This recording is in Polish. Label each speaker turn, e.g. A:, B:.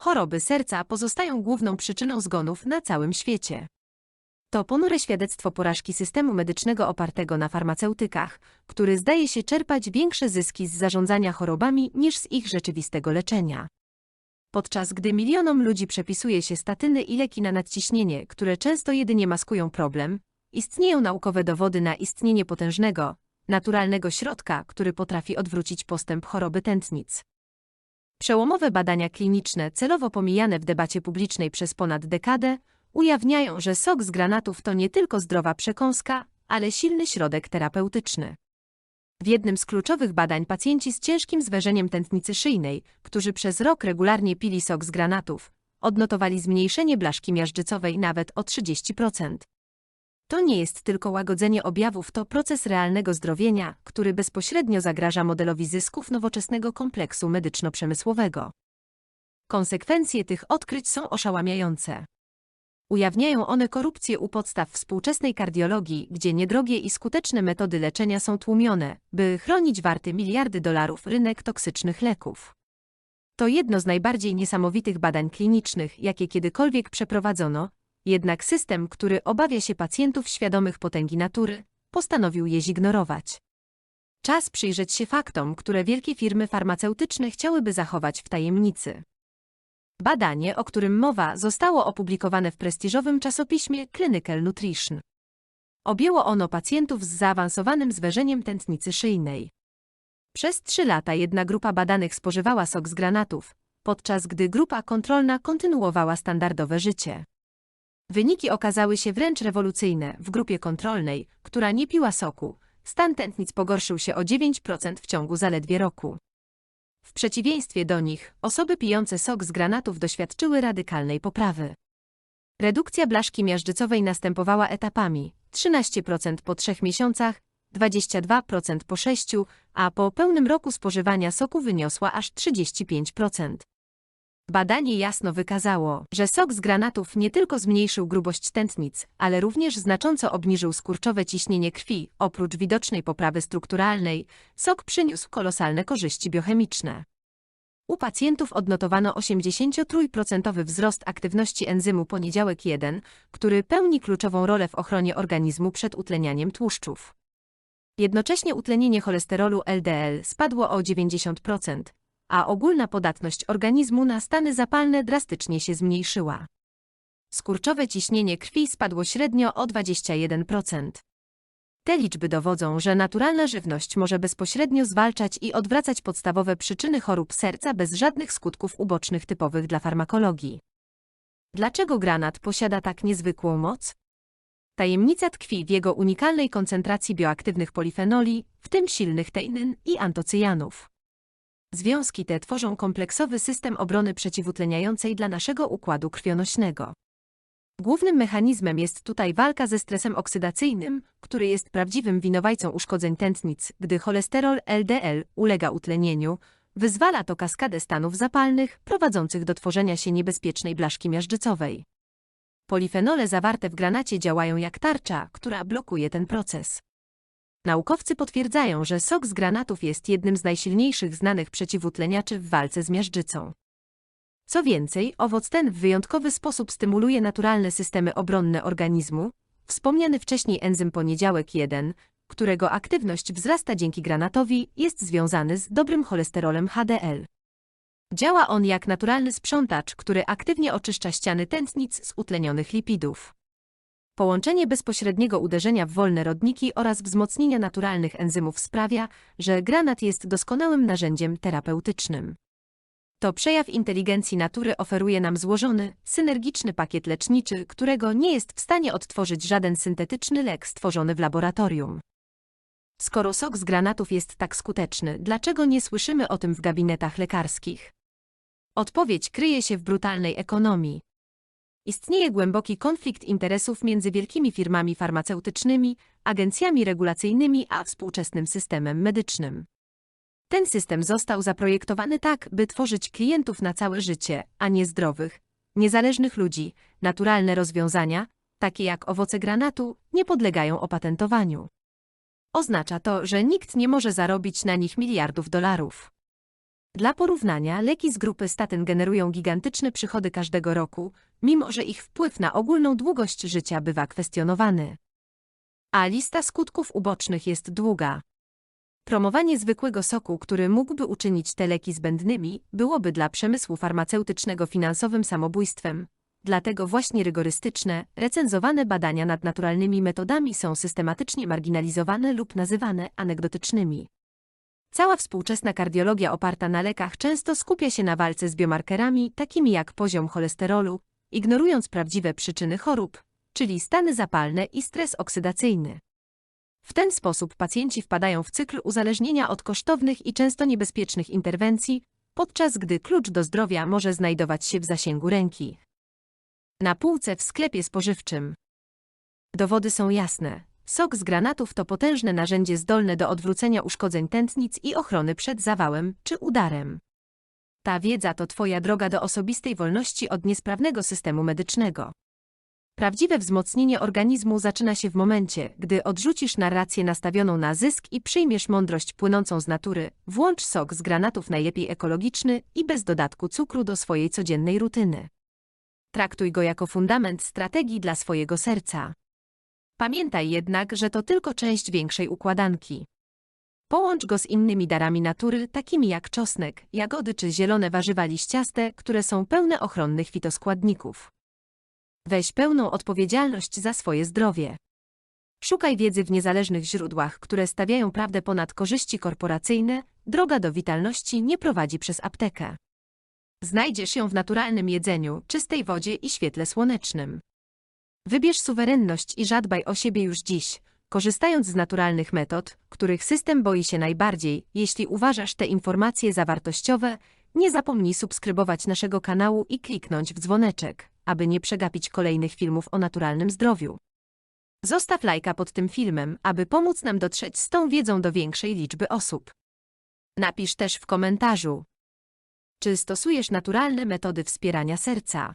A: choroby serca pozostają główną przyczyną zgonów na całym świecie. To ponure świadectwo porażki systemu medycznego opartego na farmaceutykach, który zdaje się czerpać większe zyski z zarządzania chorobami niż z ich rzeczywistego leczenia. Podczas gdy milionom ludzi przepisuje się statyny i leki na nadciśnienie, które często jedynie maskują problem, istnieją naukowe dowody na istnienie potężnego, naturalnego środka, który potrafi odwrócić postęp choroby tętnic. Przełomowe badania kliniczne, celowo pomijane w debacie publicznej przez ponad dekadę, ujawniają, że sok z granatów to nie tylko zdrowa przekąska, ale silny środek terapeutyczny. W jednym z kluczowych badań pacjenci z ciężkim zwężeniem tętnicy szyjnej, którzy przez rok regularnie pili sok z granatów, odnotowali zmniejszenie blaszki miażdżycowej nawet o 30%. To nie jest tylko łagodzenie objawów, to proces realnego zdrowienia, który bezpośrednio zagraża modelowi zysków nowoczesnego kompleksu medyczno-przemysłowego. Konsekwencje tych odkryć są oszałamiające. Ujawniają one korupcję u podstaw współczesnej kardiologii, gdzie niedrogie i skuteczne metody leczenia są tłumione, by chronić warty miliardy dolarów rynek toksycznych leków. To jedno z najbardziej niesamowitych badań klinicznych, jakie kiedykolwiek przeprowadzono, jednak system, który obawia się pacjentów świadomych potęgi natury, postanowił je zignorować. Czas przyjrzeć się faktom, które wielkie firmy farmaceutyczne chciałyby zachować w tajemnicy. Badanie, o którym mowa, zostało opublikowane w prestiżowym czasopiśmie Clinical Nutrition. Objęło ono pacjentów z zaawansowanym zwężeniem tętnicy szyjnej. Przez trzy lata jedna grupa badanych spożywała sok z granatów, podczas gdy grupa kontrolna kontynuowała standardowe życie. Wyniki okazały się wręcz rewolucyjne. W grupie kontrolnej, która nie piła soku, stan tętnic pogorszył się o 9% w ciągu zaledwie roku. W przeciwieństwie do nich, osoby pijące sok z granatów doświadczyły radykalnej poprawy. Redukcja blaszki miażdżycowej następowała etapami 13% po 3 miesiącach, 22% po 6, a po pełnym roku spożywania soku wyniosła aż 35%. Badanie jasno wykazało, że sok z granatów nie tylko zmniejszył grubość tętnic, ale również znacząco obniżył skurczowe ciśnienie krwi. Oprócz widocznej poprawy strukturalnej, sok przyniósł kolosalne korzyści biochemiczne. U pacjentów odnotowano 83% wzrost aktywności enzymu poniedziałek 1, który pełni kluczową rolę w ochronie organizmu przed utlenianiem tłuszczów. Jednocześnie utlenienie cholesterolu LDL spadło o 90%, a ogólna podatność organizmu na stany zapalne drastycznie się zmniejszyła. Skurczowe ciśnienie krwi spadło średnio o 21%. Te liczby dowodzą, że naturalna żywność może bezpośrednio zwalczać i odwracać podstawowe przyczyny chorób serca bez żadnych skutków ubocznych typowych dla farmakologii. Dlaczego granat posiada tak niezwykłą moc? Tajemnica tkwi w jego unikalnej koncentracji bioaktywnych polifenoli, w tym silnych teinin i antocyjanów. Związki te tworzą kompleksowy system obrony przeciwutleniającej dla naszego układu krwionośnego. Głównym mechanizmem jest tutaj walka ze stresem oksydacyjnym, który jest prawdziwym winowajcą uszkodzeń tętnic, gdy cholesterol LDL ulega utlenieniu, wyzwala to kaskadę stanów zapalnych prowadzących do tworzenia się niebezpiecznej blaszki miażdżycowej. Polifenole zawarte w granacie działają jak tarcza, która blokuje ten proces. Naukowcy potwierdzają, że sok z granatów jest jednym z najsilniejszych znanych przeciwutleniaczy w walce z miażdżycą. Co więcej, owoc ten w wyjątkowy sposób stymuluje naturalne systemy obronne organizmu, wspomniany wcześniej enzym poniedziałek 1, którego aktywność wzrasta dzięki granatowi, jest związany z dobrym cholesterolem HDL. Działa on jak naturalny sprzątacz, który aktywnie oczyszcza ściany tętnic z utlenionych lipidów. Połączenie bezpośredniego uderzenia w wolne rodniki oraz wzmocnienia naturalnych enzymów sprawia, że granat jest doskonałym narzędziem terapeutycznym. To przejaw inteligencji natury oferuje nam złożony, synergiczny pakiet leczniczy, którego nie jest w stanie odtworzyć żaden syntetyczny lek stworzony w laboratorium. Skoro sok z granatów jest tak skuteczny, dlaczego nie słyszymy o tym w gabinetach lekarskich? Odpowiedź kryje się w brutalnej ekonomii. Istnieje głęboki konflikt interesów między wielkimi firmami farmaceutycznymi, agencjami regulacyjnymi a współczesnym systemem medycznym. Ten system został zaprojektowany tak, by tworzyć klientów na całe życie, a nie zdrowych, niezależnych ludzi. Naturalne rozwiązania, takie jak owoce granatu, nie podlegają opatentowaniu. Oznacza to, że nikt nie może zarobić na nich miliardów dolarów. Dla porównania, leki z grupy statyn generują gigantyczne przychody każdego roku, mimo że ich wpływ na ogólną długość życia bywa kwestionowany. A lista skutków ubocznych jest długa. Promowanie zwykłego soku, który mógłby uczynić te leki zbędnymi, byłoby dla przemysłu farmaceutycznego finansowym samobójstwem. Dlatego właśnie rygorystyczne, recenzowane badania nad naturalnymi metodami są systematycznie marginalizowane lub nazywane anegdotycznymi. Cała współczesna kardiologia oparta na lekach często skupia się na walce z biomarkerami, takimi jak poziom cholesterolu, ignorując prawdziwe przyczyny chorób, czyli stany zapalne i stres oksydacyjny. W ten sposób pacjenci wpadają w cykl uzależnienia od kosztownych i często niebezpiecznych interwencji, podczas gdy klucz do zdrowia może znajdować się w zasięgu ręki. Na półce w sklepie spożywczym. Dowody są jasne. Sok z granatów to potężne narzędzie zdolne do odwrócenia uszkodzeń tętnic i ochrony przed zawałem czy udarem. Ta wiedza to Twoja droga do osobistej wolności od niesprawnego systemu medycznego. Prawdziwe wzmocnienie organizmu zaczyna się w momencie, gdy odrzucisz narrację nastawioną na zysk i przyjmiesz mądrość płynącą z natury. Włącz sok z granatów najlepiej ekologiczny i bez dodatku cukru do swojej codziennej rutyny. Traktuj go jako fundament strategii dla swojego serca. Pamiętaj jednak, że to tylko część większej układanki. Połącz go z innymi darami natury, takimi jak czosnek, jagody czy zielone warzywa liściaste, które są pełne ochronnych fitoskładników. Weź pełną odpowiedzialność za swoje zdrowie. Szukaj wiedzy w niezależnych źródłach, które stawiają prawdę ponad korzyści korporacyjne. Droga do witalności nie prowadzi przez aptekę. Znajdziesz ją w naturalnym jedzeniu, czystej wodzie i świetle słonecznym. Wybierz suwerenność i zadbaj o siebie już dziś, korzystając z naturalnych metod, których system boi się najbardziej. Jeśli uważasz te informacje za wartościowe, nie zapomnij subskrybować naszego kanału i kliknąć w dzwoneczek, aby nie przegapić kolejnych filmów o naturalnym zdrowiu. Zostaw lajka pod tym filmem, aby pomóc nam dotrzeć z tą wiedzą do większej liczby osób. Napisz też w komentarzu, czy stosujesz naturalne metody wspierania serca.